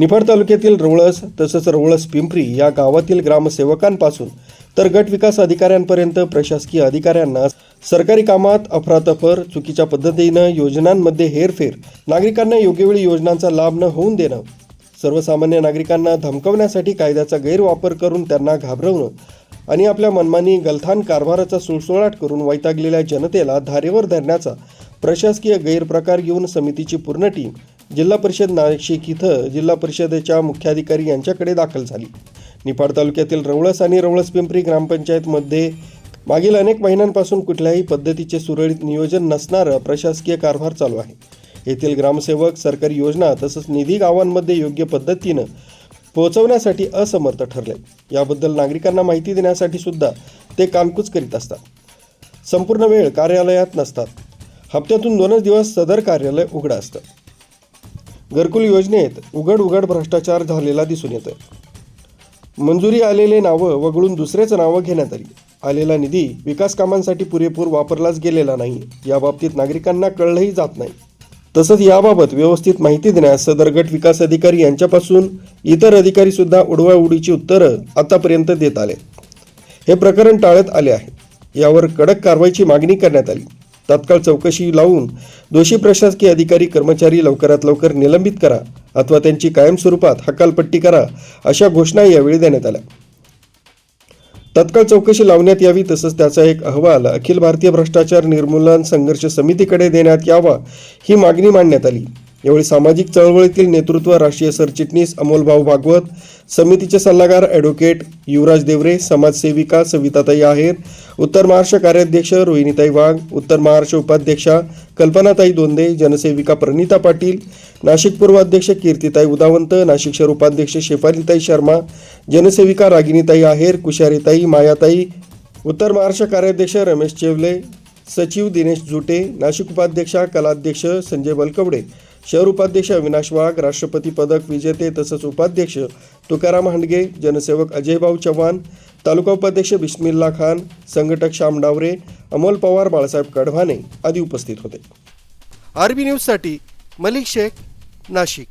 निफाड तालुक्यातील रवळस तसंच रवळस पिंपरी या गावातील ग्रामसेवकांपासून तर गट विकास अधिकाऱ्यांपर्यंत प्रशासकीय अधिकाऱ्यांना सरकारी कामात अफरातफर चुकीच्या पद्धतीनं योजनांमध्ये हेरफेर नागरिकांना योग्यवेळी योजनांचा लाभ न होऊन देणं सर्वसामान्य नागरिकांना धमकवण्यासाठी कायद्याचा गैरवापर करून त्यांना घाबरवणं आणि आपल्या मनमानी गलथान कारभाराचा सुळसुळाट करून वैतागलेल्या जनतेला धारेवर धरण्याचा प्रशासकीय गैरप्रकार घेऊन समितीची पूर्ण टीम जिल्हा परिषद नाशिक इथं जिल्हा परिषदेच्या मुख्याधिकारी यांच्याकडे दाखल झाली. निफाड तालुक्यातील रवळस आणि रवळस पिंपरी ग्रामपंचायतमध्ये मागील अनेक महिन्यांपासून कुठल्याही पद्धतीचे सुरळीत नियोजन नसणारं प्रशासकीय कारभार चालू आहे. येथील ग्रामसेवक सरकारी योजना तसंच निधी गावांमध्ये योग्य पद्धतीनं पोहोचवण्यासाठी असमर्थ ठरले. याबद्दल नागरिकांना माहिती देण्यासाठी सुद्धा ते कानकूच करीत असतात. संपूर्ण वेळ कार्यालयात नसतात. हप्त्यातून दोनच दिवस सदर कार्यालय उघडं असतं. घरकुल योजनेत उघड उघड भ्रष्टाचार झालेला दिसून येतोय. मंजुरी आलेले नावं वगळून दुसरेच नावं घेण्यात आली आलेला निधी विकास कामांसाठी पुरेपूर वापरलाच गेलेला नाही. याबाबतीत नागरिकांना कळलंही जात नाही. तसंच याबाबत व्यवस्थित माहिती देण्यास सदर गट विकास अधिकारी यांच्यापासून इतर अधिकारी सुद्धा उडवाउडीची उत्तरं आतापर्यंत देत आले. हे प्रकरण टाळत आले आहे. यावर कडक कारवाईची मागणी करण्यात आली. तात्काळ चौकशी लावून दोषी प्रशासकीय अधिकारी कर्मचारी लवकरात लवकर निलंबित करा अथवा त्यांची कायम स्वरूपात हकालपट्टी करा अशा घोषणा यावेळी देण्यात आल्या. तत्काळ चौकशी लावण्यात यावी तसंच त्याचा एक अहवाल अखिल भारतीय भ्रष्टाचार निर्मूलन संघर्ष समितीकडे देण्यात यावा ही मागणी मांडण्यात आली. यावेळी सामाजिक चळवळीतील नेतृत्व राष्ट्रीय सरचिटणीस अमोलभाऊ भागवत समितीचे सल्लागार ॲडव्होकेट युवराज देवरे समाजसेविका सविताताई आहेर उत्तर महाराष्ट्र कार्याध्यक्ष रोहिणीताई वाघ उत्तर महाराष्ट्र उपाध्यक्षा कल्पनाताई दोंदे जनसेविका प्रणिता पाटील नाशिक पूर्व अध्यक्ष कीर्तिताई उदावंत नाशिक शहर उपाध्यक्ष शेफालीताई शर्मा जनसेविका रागिनीताई आहेर कुशारीताई मायाताई उत्तर महाराष्ट्र कार्याध्यक्ष रमेश चेवले सचिव दिनेश जुटे नाशिक उपाध्यक्षा कलाध्यक्ष संजय बलकवडे शहर उपाध्यक्ष अविनाश वाघ राष्ट्रपती पदक विजेते तसंच उपाध्यक्ष तुकाराम हांडगे जनसेवक अजयभाऊ चव्हाण तालुका उपाध्यक्ष बिस्मिल्ला खान संघटक श्याम डावरे अमोल पवार बाळासाहेब कढवाने आदी उपस्थित होते. आरबी न्यूजसाठी मलिक शेख नाशिक.